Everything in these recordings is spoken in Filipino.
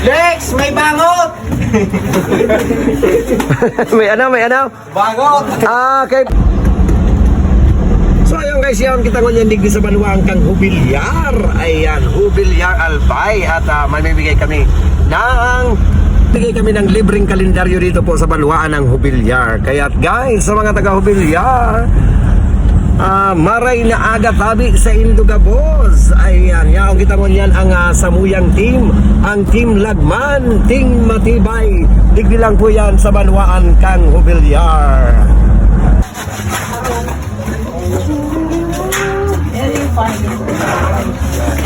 Lex, may bangot! may ano, may ano? Bangot! Ah, okay. So ayun guys, yan kita ngunyan digdi sa Banuang kang Hubilyar. Ayan, Hubilyar Albay at ah, mamimigay kami ng bigay kami ng libreng kalendaryo dito po sa Banuaan ng Hubilyar. Kaya guys, sa mga taga Hubilyar, Ah, maray na aga tabi sa Indugabos. Ayan, yaong kita mo niyan ang ah, Samuyang Team, ang Team Lagman, Team Matibay. Digdi lang po yan sa Banwaan Kang Hubilyar.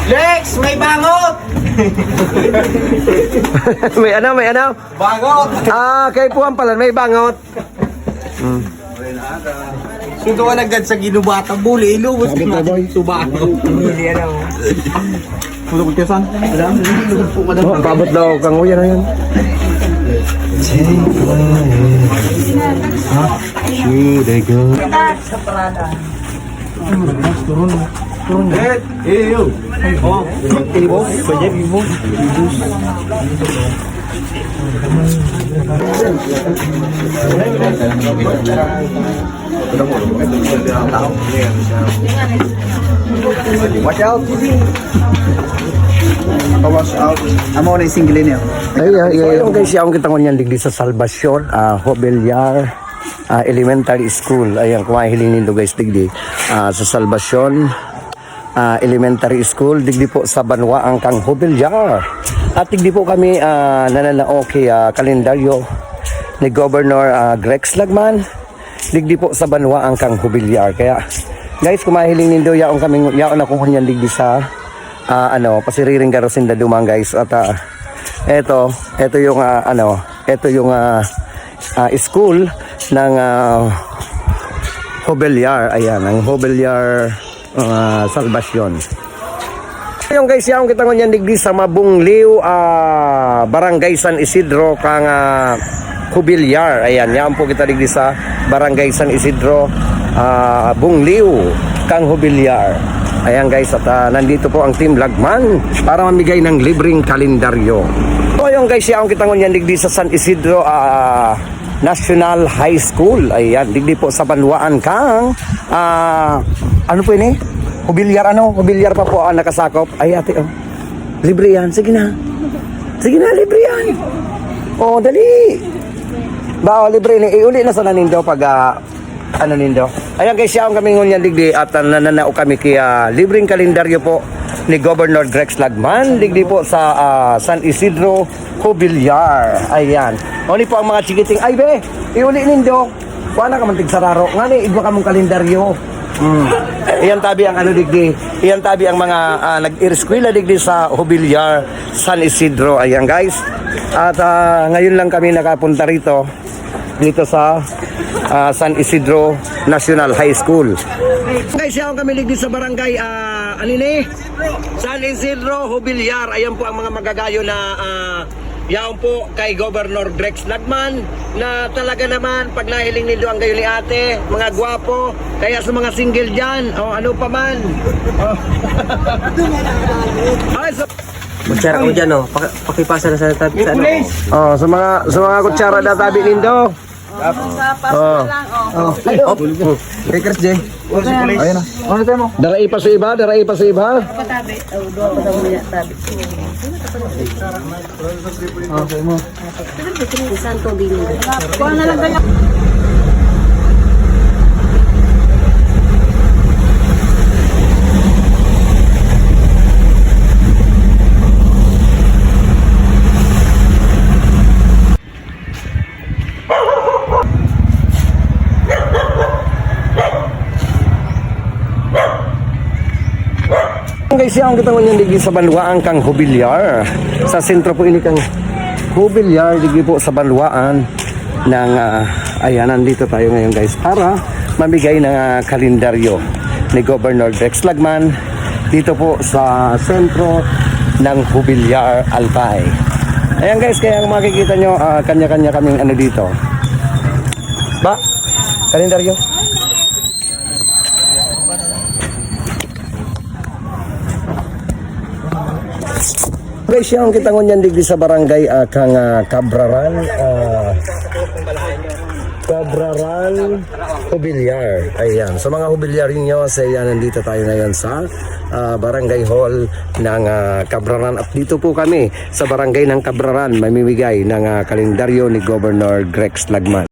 Lex, may bangot! may ano, may ano? Bangot! Ah, kay Puan pala, may bangot. Sudo ka agad sa ginubata buli, ilubos ka na subato. Hindi ano. Oh, pabot daw kang uyan na yan. Should I go? Eh, eh, yo. Oh, ibo, pwede ibo. Watch out. Watch out. Amo na yung single niya. Ay, ay, ay. Yung guys, yung kita ko niyan digdi sa Salvacion, ah, Hobelyar ah, Elementary School. Ayan, kumahiling nindo guys digdi ah, sa Salvacion ah, Elementary School. Digdi po sa Banwaang Kang Hobelyar. At digdi po kami uh, nananao kay ah, kalendaryo ni Governor ah, Grex Lagman. Digdi po sa Banwaang Kang Hobelyar. Kaya guys, kumahiling nindo yaong kami yaong ako niyan digdi sa ah, ano, pasiriring garosin da dumang guys. At ah, eto, eto yung ah, ano, eto yung ah, ah, school ng uh, Hobelyar. Ayan, ang Hobelyar uh, Salvacion. Yung guys, yung kita ngunyan digdi sa Mabungliw, ah, Barangay San Isidro, kang uh, Hobelyar. Ayan, yan po kita digdi sa Barangay San Isidro, ah, Bungliw, kang Hobelyar. Ayan guys, at ah, nandito po ang Team Lagman para mamigay ng libreng kalendaryo. So guys, yung kita ngunyan digdi sa San Isidro, ah, National High School. Ayan, digdi po sa Banwaan kang ah, ano po ini? Hubilyar ano? Hubilyar pa po ang nakasakop. Ay ate oh. Libre yan. Sige na. Sige na, libre yan. Oh, dali. Ba, oh, libre ni. Iuli na sa nanindo pag ah, ano nindo. Ayan guys, siya ang kami ngunyan digdi at uh, nananao kami kaya libreng kalendaryo po ni Governor Grex Lagman digdi po sa ah, San Isidro Hubilyar. Ayan. O ni po ang mga chikiting. Ay be, iuli nindo. Kuha na ka man tigsararo. Nga ni, igwa ka mong kalendaryo. Mm. Iyan tabi ang ano digdi. Iyan tabi ang mga uh, nag-iriskwela digdi sa Hubilyar, San Isidro. Ayan guys. At ah, ngayon lang kami nakapunta rito dito sa ah, San Isidro National High School. Guys, siya kami ligdi sa barangay ah, ano ni? San Isidro Hubilyar. Ayan po ang mga magagayo na ah, yaon po kay Governor Grex Lagman na talaga naman pag nahiling nilo ang gayo ni ate, mga gwapo, kaya sa mga single dyan, o ano pa man. Oh. Ay, sa, Magsara ko dyan, oh. Pak- pakipasa na sa tabi sa ano. oh, sa mga sa mga kutsara na tabi nindo. Oh. Oh. Kay Chris J. Ayun na. Ano tayo mo? Darai pa sa iba, darai pa sa iba. Okay mo. Santo Domingo. Guys, yung kita nyo digi sa Banwaan kang Hubilyar. Sa sentro po ini kang Hubilyar, digi po sa Banwaan ng ah, ayan, nandito tayo ngayon guys para mamigay ng ah, kalendaryo ni Governor Rex Lagman dito po sa sentro ng Hubilyar Albay. Ayan guys, kaya makikita nyo, ah, kanya-kanya kaming ano dito. Ba? Kalendaryo? Guys, siya ang kitangon yan digdi sa barangay uh, kang uh, Cabraran. ah, Cabraran Hubilyar. Ayan. So mga hubilyar ninyo, sa yan, nandito tayo ngayon sa ah, Barangay Hall ng ah, Cabraran. At dito po kami sa Barangay ng Cabraran, mamimigay ng ah, kalendaryo ni Governor Grex Lagman.